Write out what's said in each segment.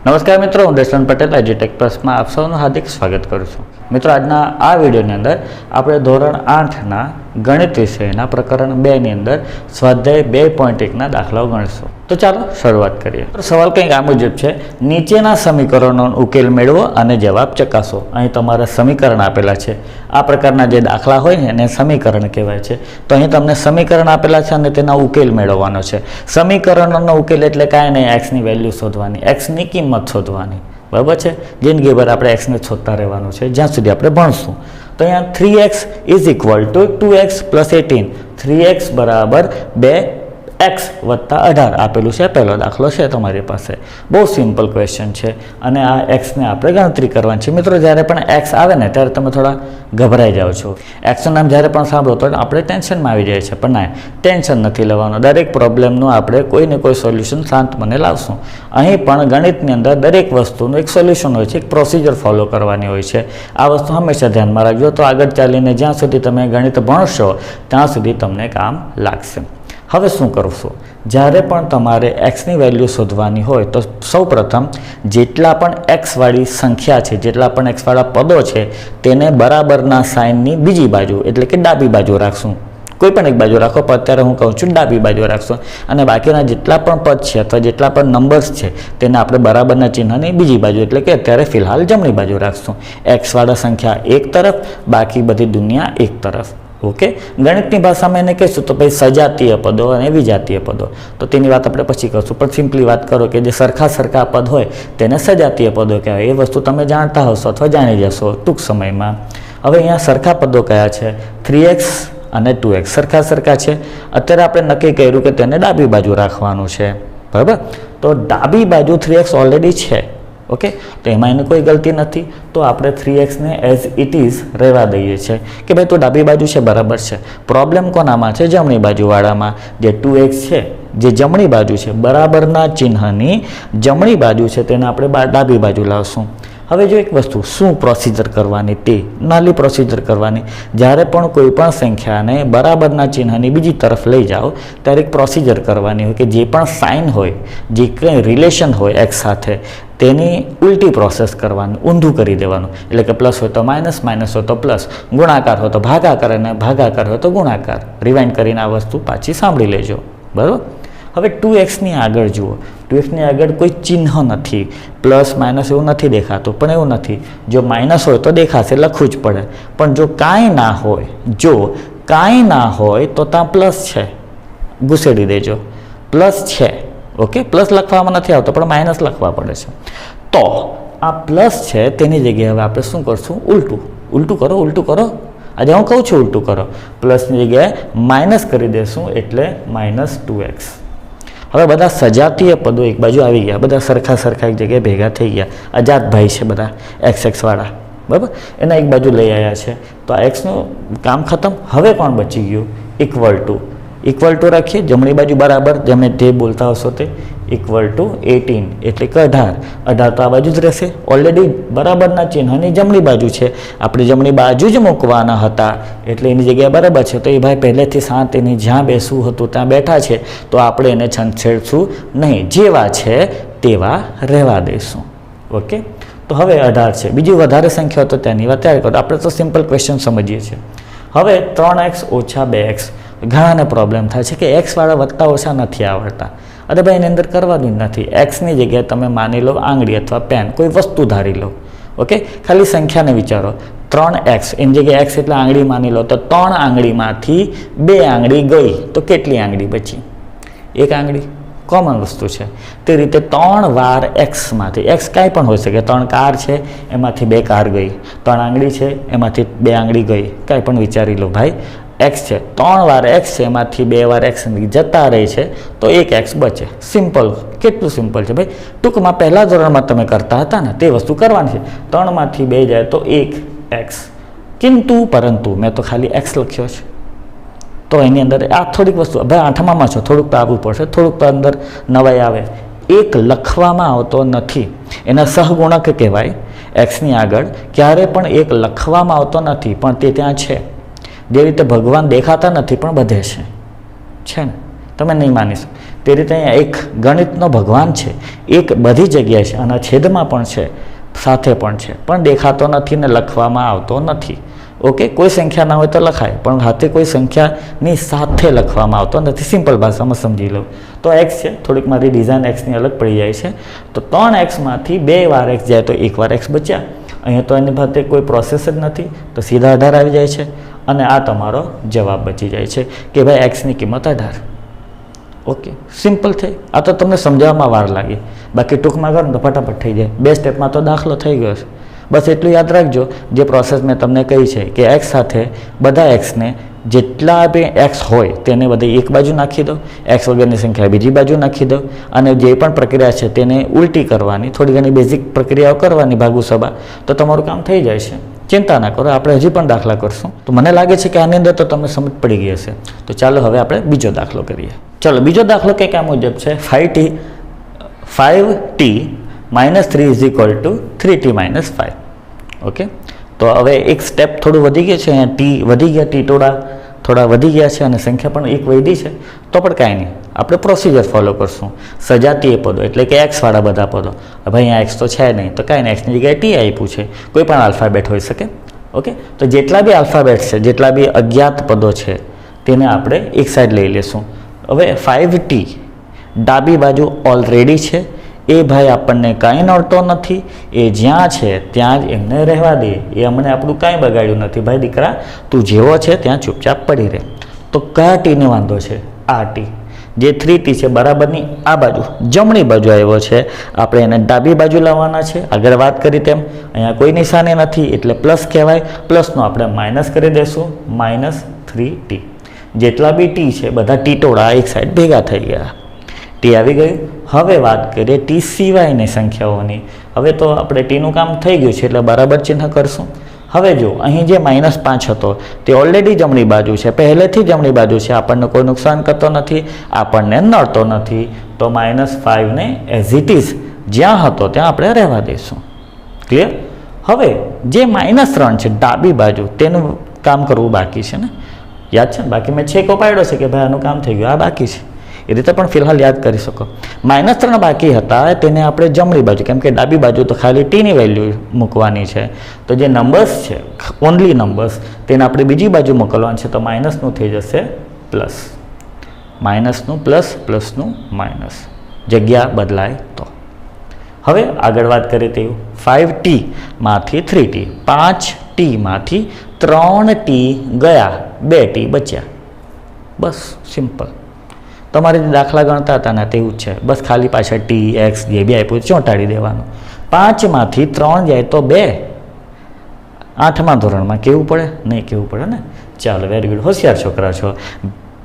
નમસ્કાર મિત્રો, હું દર્શન પટેલ એજ્યુટેક પ્લસમાં આપ સૌનું હાર્દિક સ્વાગત કરું છું. મિત્રો, આજના આ વિડીયોની અંદર આપણે ધોરણ આઠના ગણિત વિષયના પ્રકરણ બેની અંદર સ્વાધ્યાય બે પોઈન્ટ એકના દાખલાઓ ગણશો. તો ચાલો શરૂઆત કરીએ. તો સવાલ કંઈક આ મુજબ છે. નીચેના સમીકરણોનો ઉકેલ મેળવો અને જવાબ ચકાસો. અહીં તમારે સમીકરણ આપેલા છે. આ પ્રકારના જે દાખલા હોય એને સમીકરણ કહેવાય છે. તો અહીં તમને સમીકરણ આપેલા છે અને તેના ઉકેલ મેળવવાનો છે. સમીકરણોનો ઉકેલ એટલે કાંઈ નહીં એક્સની વેલ્યુ શોધવાની. એક્સની કિંમત શોધવાની. બરાબર છે? જિંદગીભર આપણે એક્સને શોધતા રહેવાનું છે. જ્યાં સુધી આપણે ભણશું. તો અહીંયા three x is equal to two x plus eighteen three x બરાબર બે એક્સ વત્તા અઢાર આપેલું છે. પહેલો દાખલો છે તમારી પાસે. બહુ સિમ્પલ ક્વેશ્ચન છે અને આ એક્સને આપણે ગણતરી કરવાની છે. મિત્રો, જ્યારે પણ એક્સ આવે ને, ત્યારે તમે થોડા ગભરાઈ જાઓ છો. એક્સનું નામ જ્યારે પણ સાંભળો તો આપણે ટેન્શનમાં આવી જાય છે પણ ના ટેન્શન નથી લેવાનું. દરેક પ્રોબ્લેમનું આપણે કોઈને કોઈ સોલ્યુશન શાંત મને લાવશું. અહીં પણ ગણિતની અંદર દરેક વસ્તુનું એક સોલ્યુશન હોય છે. એક પ્રોસિજર ફોલો કરવાની હોય છે. આ વસ્તુ હંમેશા ધ્યાનમાં રાખજો. તો આગળ ચાલીને જ્યાં સુધી તમે ગણિત ભણશો, ત્યાં સુધી તમને કામ લાગશે. હવે શું કરશું જ્યારે પણ તમારે એક્સની વેલ્યુ શોધવાની હોય તો સૌપ્રથમ જેટલા પણ એક્સવાળી સંખ્યા છે, જેટલા પણ એક્સવાળા પદો છે, તેને બરાબરના સાઇનની બીજી બાજુ, એટલે કે ડાબી બાજુ રાખશું. કોઈ પણ એક બાજુ રાખો, પણ અત્યારે હું કહું છું ડાબી બાજુ રાખશો. અને બાકીના જેટલા પણ પદ છે અથવા જેટલા પણ નંબર્સ છે, તેને આપણે બરાબરના ચિહ્નની બીજી બાજુ, એટલે કે અત્યારે ફિલહાલ જમણી બાજુ રાખશું. એક્સવાળા સંખ્યા એક તરફ, બાકી બધી દુનિયા એક તરફ. ઓકે? ગણિતની ભાષામાં એને કહીશું તો ભાઈ સજાતીય પદો અને વિજાતીય પદો. તો તેની વાત આપણે પછી કરશું. પણ સિમ્પલી વાત કરો કે જે સરખા સરખા પદ હોય તેને સજાતીય પદો કહેવાય. એ વસ્તુ તમે જાણતા હશો અથવા જાણી જશો ટૂંક સમયમાં. હવે અહીંયા સરખા પદો કયા છે? થ્રી એક્સ અને ટુ એક્સ સરખા સરખા છે. અત્યારે આપણે નક્કી કર્યું કે તેને ડાબી બાજુ રાખવાનું છે. બરાબર? તો ડાબી બાજુ થ્રી એક્સ ઓલરેડી છે. ઓકે? તો એમાં એની કોઈ ગલતી નથી. તો આપણે થ્રી એક્સને એઝ ઇટ ઇઝ રહેવા દઈએ છીએ. કે ભાઈ તો ડાબી બાજુ છે, બરાબર છે. પ્રોબ્લેમ કોનામાં છે? જમણી બાજુવાળામાં. જે ટુ એક્સ છે, જે જમણી બાજુ છે, બરાબરના ચિહ્નની જમણી બાજુ છે, તેને આપણે ડાબી બાજુ લાવશું. હવે જો એક વસ્તુ, શું પ્રોસિજર કરવાની, તે, નાલી પ્રોસિજર કરવાની, જ્યારે પણ કોઈ પણ સંખ્યાને બરાબરના ચિહ્નની બીજી તરફ લઈ જાઓ, ત્યારે એક પ્રોસિજર કરવાની હોય કે જે પણ સાઇન હોય, જે કંઈ રિલેશન હોય એક સાથે, તેની ઉલટી પ્રોસેસ કરવાનું, ઊંધું કરી દેવાનું. એટલે કે પ્લસ હોય તો માઇનસ માઇનસ હોય તો પ્લસ ગુણાકાર હોય તો ભાગાકાર અને ભાગાકાર હોય તો ગુણાકાર. રિવાઇન્ડ કરીને આ વસ્તુ પાછી સાંભળી લેજો. બરાબર? હવે ટુ એક્સની આગળ જુઓ. ટુ એક્સની આગળ કોઈ ચિહ્ન નથી. પ્લસ, માઇનસ એવું નથી દેખાતું, પણ એવું નથી. જો માઇનસ હોય તો દેખાશે, લખવું જ પડે. પણ જો કાંઈ ના હોય, જો કાંઈ ના હોય તો ત્યાં પ્લસ છે. ઘૂસેડી દેજો. પ્લસ છે. ઓકે? પ્લસ લખવામાં નથી આવતો, પણ માઇનસ લખવા પડે છે. તો આ પ્લસ છે, તેની જગ્યાએ હવે આપણે શું કરશું? ઉલટું. ઉલટું કરો ઉલટું કરો. આજે હું કહું છું, ઉલટું કરો. પ્લસની જગ્યાએ માઇનસ કરી દેશું, એટલે માઇનસ ટુ એક્સ હવે બધા સજાતીય પદો એક બાજુ આવી ગયા. બધા સરખા સરખા એક જગ્યાએ ભેગા થઈ ગયા. અજાતભાઈ છે બધા, એક્સ એક્સવાળા બરાબર? એના એક બાજુ લઈ આવ્યા છે. તો આ એક્સનું કામ ખતમ. હવે કોણ બચી ગયું? ઇક્વલ ટુ ઇક્વલ ટુ રાખીએ. જમણી બાજુ બરાબર. તમે જે બોલતા હશો તે. ઇક્વલ ટુ એટીન એટલે કે અઢાર. અઢાર તો આ બાજુ જ રહેશે. ઓલરેડી બરાબરના ચિહ્નની જમણી બાજુ છે. આપણે જમણી બાજુ જ મૂકવાના હતા. એટલે એની જગ્યાએ બરાબર છે. તો એ ભાઈ પહેલેથી સાત એની જ્યાં બેસવું હતું ત્યાં બેઠા છે. તો આપણે એને છંછેડશું નહીં. જેવા છે તેવા રહેવા દઈશું. ઓકે? તો હવે અઢાર છે. બીજી વધારે સંખ્યા તો તેની વાત ત્યારે કરો. આપણે તો સિમ્પલ ક્વેશ્ચન સમજીએ છીએ. હવે ત્રણ એક્સ ઓછા બે એક્સ ઘણાને પ્રોબ્લેમ થાય છે કે એક્સવાળા વધતા ઓછા નથી આવડતા. અરે ભાઈ, એની અંદર કરવાનું જ નથી. એક્સની જગ્યાએ તમે માની લો આંગળી અથવા પેન કોઈ વસ્તુ ધારી લો. ઓકે ખાલી સંખ્યાને વિચારો. ત્રણ એક્સ એની જગ્યાએ એક્સ એટલે આંગળી માની લો તો ત્રણ આંગળીમાંથી બે આંગળી ગઈ. તો કેટલી આંગળી બચી? એક આંગળી. કોમન વસ્તુ છે. તે રીતે ત્રણ વાર એક્સમાંથી એક્સ કાંઈ પણ હોઈ શકે. ત્રણ કાર છે, એમાંથી બે કાર ગઈ. ત્રણ આંગળી છે, એમાંથી બે આંગળી ગઈ. કાંઈ પણ વિચારી લો ભાઈ. એક્સ છે. ત્રણ વાર એક્સ છે, એમાંથી બે વાર એક્સ જતા રહે છે, તો એક એક્સ બચે. સિમ્પલ કેટલું સિમ્પલ છે ભાઈ? ટૂંકમાં પહેલા ધોરણમાં તમે કરતા હતા ને, તે વસ્તુ કરવાની છે. ત્રણમાંથી બે જાય તો એક એક્સ કિંતુ પરંતુ, મેં તો ખાલી એક્સ લખ્યો છે. તો એની અંદર, આ થોડીક વસ્તુ ભાઈ આઠમામાં છો, થોડુંક તો આવવું પડશે. થોડુંક તો અંદર નવાઈ આવે. એક લખવામાં આવતો નથી. એના સહગુણક કહેવાય. એક્સની આગળ ક્યારે પણ એક લખવામાં આવતો નથી, પણ તે ત્યાં છે. જે રીતે ભગવાન દેખાતા નથી પણ બધે છે. છે ને? તમે નહીં માનીશ તે રીતે અહીંયા એક ગણિતનો ભગવાન છે. એક બધી જગ્યાએ છે અને છેદમાં પણ છે. સાથે પણ છે. પણ દેખાતો નથી ને લખવામાં આવતો નથી. ઓકે, કોઈ સંખ્યા ના હોય તો લખાય, પણ હાથે કોઈ સંખ્યાની સાથે લખવામાં આવતો નથી. સિમ્પલ ભાષામાં સમજી લઉં તો એક્સ છે. થોડીક મારી ડિઝાઇન એક્સની અલગ પડી જાય છે. તો ત્રણ એક્સમાંથી બે વાર એક્સ જાય તો એક વાર એક્સ બચ્યા. અહીંયા તો એની સાથે કોઈ પ્રોસેસ જ નથી. તો સીધા અઢાર આવી જાય છે. અને આ તમારો જવાબ બચી જાય છે કે ભાઈ એક્સની કિંમત અઢાર. ઓકે સિમ્પલ થઈ. આ તો તમને સમજાવવામાં વાર લાગે. બાકી ટૂંકમાં કરો ને તો ફટાફટ થઈ જાય. બે સ્ટેપમાં તો દાખલો થઈ ગયો છે. બસ એટલું યાદ રાખજો, જે પ્રોસેસ મેં તમને કહી છે કે એક્સ સાથે બધા એક્સને જેટલા બી એક્સ હોય તેને બધી એક બાજુ નાખી દો. એક્સ વગરની સંખ્યા બીજી બાજુ નાખી દો. અને જે પણ પ્રક્રિયા છે તેને ઉલટી કરવાની, થોડી ઘણી બેઝિક પ્રક્રિયાઓ કરવાની ભાગુ સભા, તો તમારું કામ થઈ જાય છે. ચિંતા ના કરો, આપણે હજી પણ દાખલા કરશું. તો મને લાગે છે કે આની અંદર તો તમને સમજ પડી ગઈ હશે. તો ચાલો હવે આપણે બીજો દાખલો કરીએ. ચાલો, બીજો દાખલો કંઈક આ મુજબ છે. Five t five t minus three is equal to three t minus five okay? તો હવે એક સ્ટેપ થોડું વધી ગયું છે. અહીંયા ટી વધી ગયા, ટી ટોળા થોડા વધી ગયા છે અને સંખ્યા પણ એક વધી છે. તો પણ કાંઈ નહીં. આપણે પ્રોસિજર ફોલો કરશું. સજાતીય પદો એટલે કે એક્સવાળા બધા પદો. હવે અહીંયા એક્સ તો છે નહીં તો કાંઈ એક્સની જગ્યાએ ટી આપ્યું છે કોઈ પણ આલ્ફાબેટ હોઈ શકે ઓકે તો જેટલા બી આલ્ફાબેટ છે જેટલા બી અજ્ઞાત પદો છે તેને આપણે એક સાઈડ લઈ લેશું હવે ફાઇવ ટી ડાબી બાજુ ઓલરેડી છે, એ ભાઈ આપણને કાંઈ નડતો નથી, એ જ્યાં છે ત્યાં જ એમને રહેવા દે, એ અમને આપણું કાંઈ બગાડ્યું નથી. ભાઈ દીકરા, તું જેવો છે ત્યાં ચૂપચાપ પડી રહે. તો કયા ટીને વાંધો છે? આ ટી જે થ્રી ટી છે બરાબરની આ બાજુ, જમણી બાજુ આવ્યો છે. આપણે એને ડાબી બાજુ લાવવાના છે. આગળ વાત કરી તેમ, અહીંયા કોઈ નિશાની નથી, એટલે પ્લસ કહેવાય. પ્લસનો આપણે માઇનસ કરી દઈશું માઇનસ થ્રી ટી. જેટલા બી ટી છે, બધા ટીટોળા એક સાઈડ ભેગા થઈ ગયા. ટી આવી ગયું. હવે વાત કરીએ ટી સિવાયની સંખ્યાઓની. હવે તો આપણે ટીનું કામ થઈ ગયું છે, એટલે બરાબર ચિહ્ન કરશું. હવે જો, અહીં જે માઇનસ પાંચ હતો, તે ઓલરેડી જમણી બાજુ છે. પહેલેથી જમણી બાજુ છે. આપણને કોઈ નુકસાન કરતો નથી, આપણને નડતો નથી. તો માઇનસ ફાઇવને એઝ ઇટ ઇઝ જ્યાં હતો, ત્યાં આપણે રહેવા દઈશું. ક્લિયર હવે, જે માઇનસ ત્રણ છે, ડાબી બાજુ, તેનું કામ કરવું બાકી છે ને? યાદ છે ને? બાકી મેં છેકો પાડ્યો છે કે ભાઈ, આનું કામ થઈ ગયું. આ બાકી છે. એ રીતે પણ ફિલહાલ યાદ કરી શકો. માઇનસ ત્રણ બાકી હતા, તેને આપણે જમણી બાજુ, કેમ કે ડાબી બાજુ તો ખાલી ટીની વેલ્યુ મૂકવાની છે. તો જે નંબર્સ છે ઓનલી નંબર્સ તેને આપણે બીજી બાજુ મોકલવાનું છે, તો માઇનસનું થઈ જશે પ્લસ માઇનસનું પ્લસ પ્લસનું માઇનસ જગ્યા બદલાય તો. હવે આગળ વાત કરીએ તેવું. ફાઇવ ટીમાંથી થ્રી ટી પાંચ ટીમાંથી ત્રણ ટી ગયા, બે ટી બચ્યા. બસ સિમ્પલ તમારે જે દાખલા ગણતા હતા ને તેવું જ છે. બસ ખાલી પાછળ ટી એક્સ જે બી આપ્યું ચોંટાડી દેવાનું? પાંચમાંથી ત્રણ જાય તો બે. આઠમા ધોરણમાં કેવું પડે? નહીં, કેવું પડે ને? ચાલો વેરી ગુડ હોશિયાર છોકરા છો.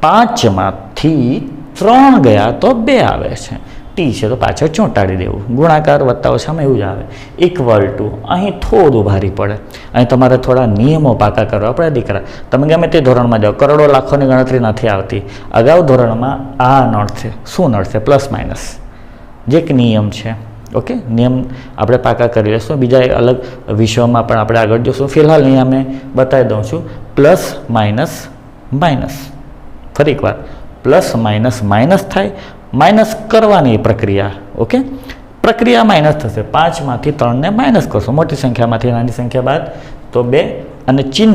પાંચમાંથી ત્રણ ગયા તો બે આવે છે. ટી છે તો પાછળ ચોંટાડી દેવું. ગુણાકાર વત્તા ઓછામાં એવું જ આવે. ઇક્વલ ટુ અહીં થોડું ભારી પડે. અહીં તમારે થોડા નિયમો પાકા કરવા પડે દીકરા. તમે ગમે તે ધોરણમાં જાઓ. કરોડો લાખોની ગણતરી નથી આવતી. અગાઉ ધોરણમાં આ નડશે શું નડશે પ્લસ માઇનસ જે એક નિયમ છે. ઓકે નિયમ આપણે પાકા કરી લઈશું બીજા અલગ વિષયોમાં પણ આપણે આગળ જોશું. ફિલહાલ અહીંયા મેં બતાવી દઉં છું. પ્લસ માઇનસ માઇનસ ફરી એકવાર. પ્લસ માઇનસ માઇનસ થાય. માઇનસ કરવાની પ્રક્રિયા, ઓકે? પ્રક્રિયા માઇનસ થશે. પાંચમાંથી ત્રણને માઇનસ કરશો. મોટી સંખ્યામાંથી નાની સંખ્યા બાદ તો બે અને ચિહ્ન.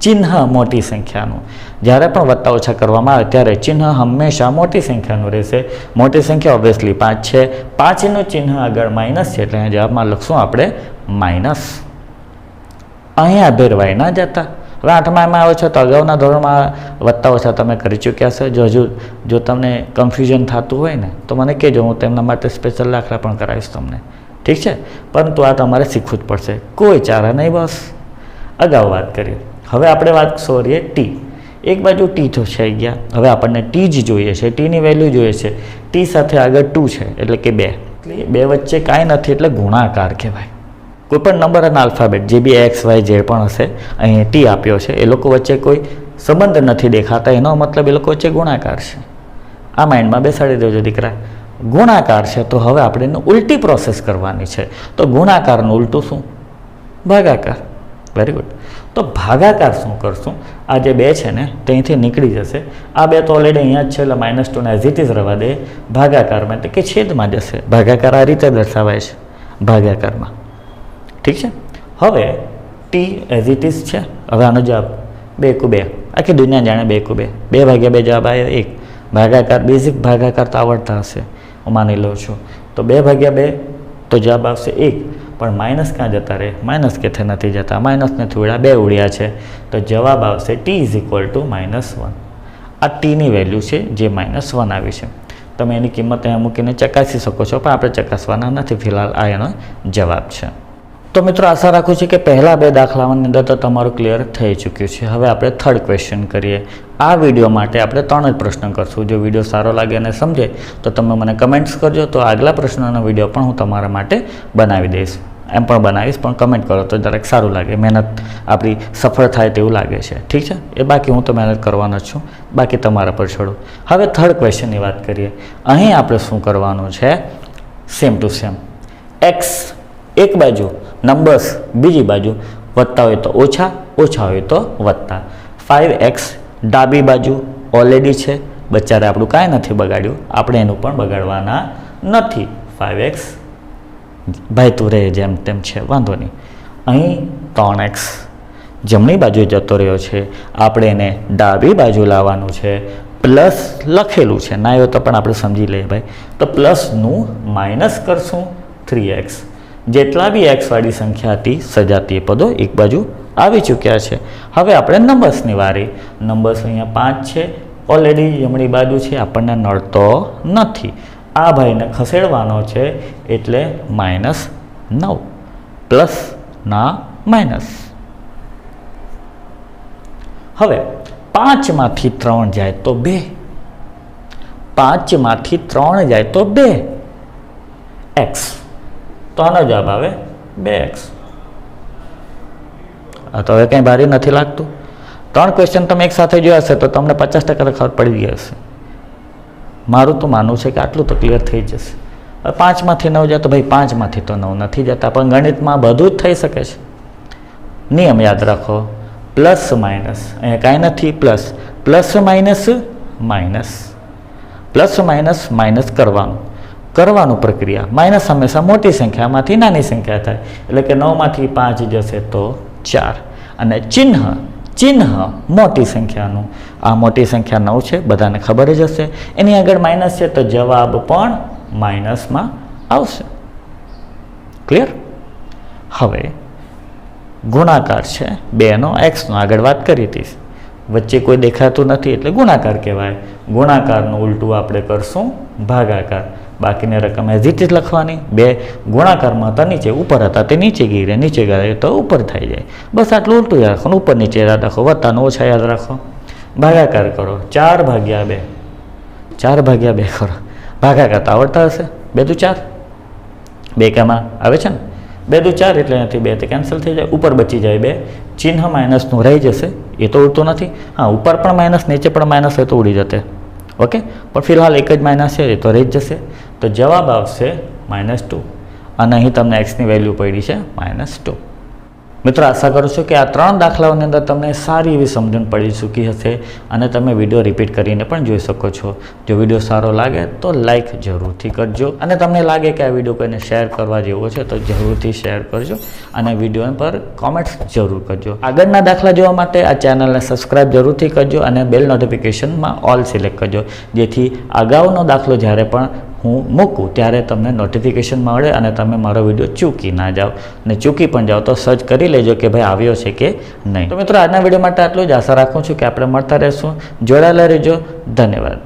ચિહ્ન મોટી સંખ્યાનું. જ્યારે પણ વત્તા ઓછા કરવામાં આવે ત્યારે ચિહ્ન હંમેશા મોટી સંખ્યાનું રહેશે. મોટી સંખ્યા ઓબ્વિયસલી પાંચ છે. પાંચનું ચિહ્ન આગળ માઇનસ છે એટલે જવાબમાં લખશું આપણે માઇનસ. અહીંયા ભેરવાય ના જતા. હવે આઠમામાં આવો છો તો અગાઉના ધોરણમાં વત્તા ઓછા તમે કરી ચૂક્યા છો. જો હજુ, જો તમને કન્ફ્યુઝન થતું હોય ને, તો મને કહેજો, હું તેમના માટે સ્પેશિયલ દાખલા પણ કરાવીશ તમને. ઠીક છે? પરંતુ આ તમારે શીખવું જ પડશે. કોઈ ચારા નહીં, બસ. અગાઉ વાત કરીએ હવે આપણે વાત સોરીએ ટી એક બાજુ ટી તો છે ગયા. હવે આપણને ટી જ જોઈએ છે. ટીની વેલ્યુ જોઈએ છે. ટી સાથે આગળ ટુ છે, એટલે કે બે. એટલે બે વચ્ચે કાંઈ નથી, એટલે ગુણાકાર કહેવાય. કોઈ પણ નંબર અને આલ્ફાબેટ જે બી એક્સ વાય જે પણ હશે, અહીં ટી આપ્યો છે, એ લોકો વચ્ચે કોઈ સંબંધ નથી દેખાતા, એનો મતલબ એ લોકો વચ્ચે ગુણાકાર છે. આ માઇન્ડમાં બેસાડી દેજો, દીકરા. ગુણાકાર છે તો હવે આપણે એને ઉલટી પ્રોસેસ કરવાની છે. તો ગુણાકારનું ઉલટું શું? ભાગાકાર. વેરી ગુડ તો ભાગાકાર શું કરશું? આ જે બે છે ને, ત્યાંથી નીકળી જશે. આ બે તો ઓલરેડી અહીંયા જ છે, એટલે માઇનસ ટુને એઝ ઇટ ઇઝ રહેવા દે. ભાગાકારમાં, એટલે કે છેદમાં જશે. ભાગાકાર આ રીતે દર્શાવાય છે. ભાગાકારમાં. ઠીક છે? હવે ટી એઝ ઇટ ઇઝ છે. હવે આનો જવાબ બે કુ બે. આખી દુનિયા જાણે બે કુ બે. બે ભાગ્યા બે જવાબ આવ્યો એક. ભાગાકાર બેઝિક ભાગાકાર તો આવડતા હશે. હું માની લઉં છું. તો બે ભાગ્યા બે તો જવાબ આવશે એક. પણ માઇનસ ક્યાં જતા રહે? માઇનસ કેથે નથી જતા. માઇનસ નથી ઉડ્યા બે ઉડ્યા છે. તો જવાબ આવશે t is equal to minus one આ ટીની વેલ્યુ છે જે માઇનસ વન આવી છે. તમે એની કિંમત અહીંયા મૂકીને ચકાસી શકો છો, પણ આપણે ચકાસવાના નથી. ફિલહાલ આ એનો જવાબ છે. તો મિત્રો આશા રાખું છું કે પહેલાં બે દાખલાઓની અંદર તો તમારું ક્લિયર થઈ ચૂક્યું છે. હવે આપણે થર્ડ ક્વેશ્ચન કરીએ. આ વીડિયો માટે આપણે ત્રણ જ પ્રશ્ન કરશું. જો વીડિયો સારો લાગે અને સમજે તો તમે મને કમેન્ટ્સ કરજો. તો આગલા પ્રશ્નનો વીડિયો પણ હું તમારા માટે બનાવી દઈશ. એમ પણ બનાવીશ, પણ કમેન્ટ કરો તો જરાક સારું લાગે. મહેનત આપણી સફળ થાય તેવું લાગે છે. ઠીક છે? એ બાકી હું તો મહેનત કરવાનો જ છું. બાકી તમારા પર છોડો. હવે થર્ડ ક્વેશ્ચનની વાત કરીએ. અહીં આપણે શું કરવાનું છે? સેમ ટુ સેમ એક્સ એક બાજુ નંબર્સ બીજી બાજુ વધતા હોય તો ઓછા ઓછા હોય તો વધતા. ફાઇવ એક્સ ડાબી બાજુ ઓલરેડી છે. બચારે આપણું કાંઈ નથી બગાડ્યું. આપણે એનું પણ બગાડવાના નથી. ફાઇવ એક્સ ભાઈ તું રહે જેમ તેમ છે. વાંધો નહીં. અહીં ત્રણ એક્સ જમણી બાજુ જતો રહ્યો છે. આપણે એને ડાબી બાજુ લાવવાનું છે. પ્લસ લખેલું છે. ના આવ્યો તો પણ આપણે સમજી લઈએ ભાઈ. તો પ્લસનું માઇનસ કરશું. થ્રી એક્સ જેટલા બી એક્સવાળી સંખ્યા હતી, સજાતીય પદો એક બાજુ આવી ચૂક્યા છે. હવે આપણે નંબર્સની વારી. નંબર્સ અહીંયા પાંચ છે. ઓલરેડી જમણી બાજુ છે. આપણને નડતો નથી. આ ભાઈને ખસેડવાનો છે એટલે માઇનસ નવ. પ્લસ ના માઇનસ હવે પાંચમાંથી ત્રણ જાય તો બે. પાંચમાંથી ત્રણ જાય તો બે. એક્સ તો આનો જવાબ આવે બે એક્સ. તો હવે કંઈ ભારે નથી લાગતું. ત્રણ ક્વેશ્ચન તમે એકસાથે જોયા હશે તો તમને પચાસ ટકા ખબર પડી ગઈ હશે. મારું તો માનવું છે કે આટલું તો ક્લિયર થઈ જશે. હવે પાંચમાંથી નવ જાય તો ભાઈ પાંચમાંથી તો નવ નથી જતા, પણ ગણિતમાં બધું જ થઈ શકે છે. નિયમ યાદ રાખો. પ્લસ માઇનસ, અહીંયા કાંઈ નથી, plus. Plus minus minus. Plus minus minus કરવાનું. કરવાનું પ્રક્રિયા. માઇનસ હંમેશા મોટી સંખ્યામાંથી નાની સંખ્યા થાય. એટલે કે નવમાંથી પાંચ જશે તો ચાર. અને ચિહ્ન ચિહ્ન મોટી સંખ્યાનું. આ મોટી સંખ્યા નવ છે, બધાને ખબર જ હશે. એની આગળ માઇનસ છે તો જવાબ પણ માઇનસમાં આવશે. ક્લિયર હવે, ગુણાકાર છે બેનો એક્સનો આગળ વાત કરી હતી. વચ્ચે કોઈ દેખાતું નથી એટલે ગુણાકાર કહેવાય. ગુણાકારનું ઉલટું આપણે કરશું ભાગાકાર. બાકીની રકમ એઝ ઇટ ઇઝ લખવાની. બે ગુણાકારમાં હતા નીચે ઉપર હતા, તે નીચે ગીરે નીચે ગયા તો ઉપર થઈ જાય. બસ આટલું ઉલટું યાદ રાખો ઉપર નીચે યાદ રાખો, વત્તાનો ઓછા યાદ રાખો. ભાગાકાર કરો, ચાર ભાગ્યા બે. ચાર ભાગ્યા બે કરો. ભાગાકાર તો આવડતા હશે. બે દુ ચાર. બે કામાં આવે છે ને? બે દુ ચાર એટલે નથી બે તે કેન્સલ થઈ જાય, ઉપર બચી જાય બે. ચિહ્ન માઇનસનું રહી જશે, એ તો ઉડતું નથી. હા, ઉપર પણ માઇનસ, નીચે પણ માઇનસ હોય તો ઉડી જતે. ઓકે? પણ ફિલહાલ એક જ માઇનસ છે, એ તો રહી જ જશે. તો જવાબ આવશે માઇનસ ટુ અને અહીં તમને એક્સની વેલ્યુ પડી છે માઇનસ ટુ મિત્રો, આશા કરું છું કે આ ત્રણ દાખલાઓની અંદર તમને સારી એવી સમજણ પડી ચૂકી હશે અને તમે વીડિયો રિપીટ કરીને પણ જોઈ શકો છો. જો વીડિયો સારો લાગે તો લાઈક જરૂરથી કરજો અને તમને લાગે કે આ વીડિયો કોઈને શેર કરવા જેવો છે તો જરૂરથી શેર કરજો અને વીડિયો પર કોમેન્ટ્સ જરૂર કરજો. આગળના દાખલા જોવા માટે આ ચેનલને સબસ્ક્રાઇબ જરૂરથી કરજો અને બેલ નોટિફિકેશનમાં ઓલ સિલેક્ટ કરજો. જેથી અગાઉનો દાખલો જ્યારે પણ હું મૂકું, ત્યારે તમને નોટિફિકેશન મળે અને તમે મારો વીડિયો ચૂકી ના જાઓ. ને ચૂકી પણ જાઓ તો સર્ચ કરી લેજો કે ભાઈ આવ્યો છે કે નહીં. તો મિત્રો, આજના વીડિયો માટે આટલું જ. આશા રાખું છું કે આપણે મળતા રહીશું. જોડાયેલા રહેજો. ધન્યવાદ.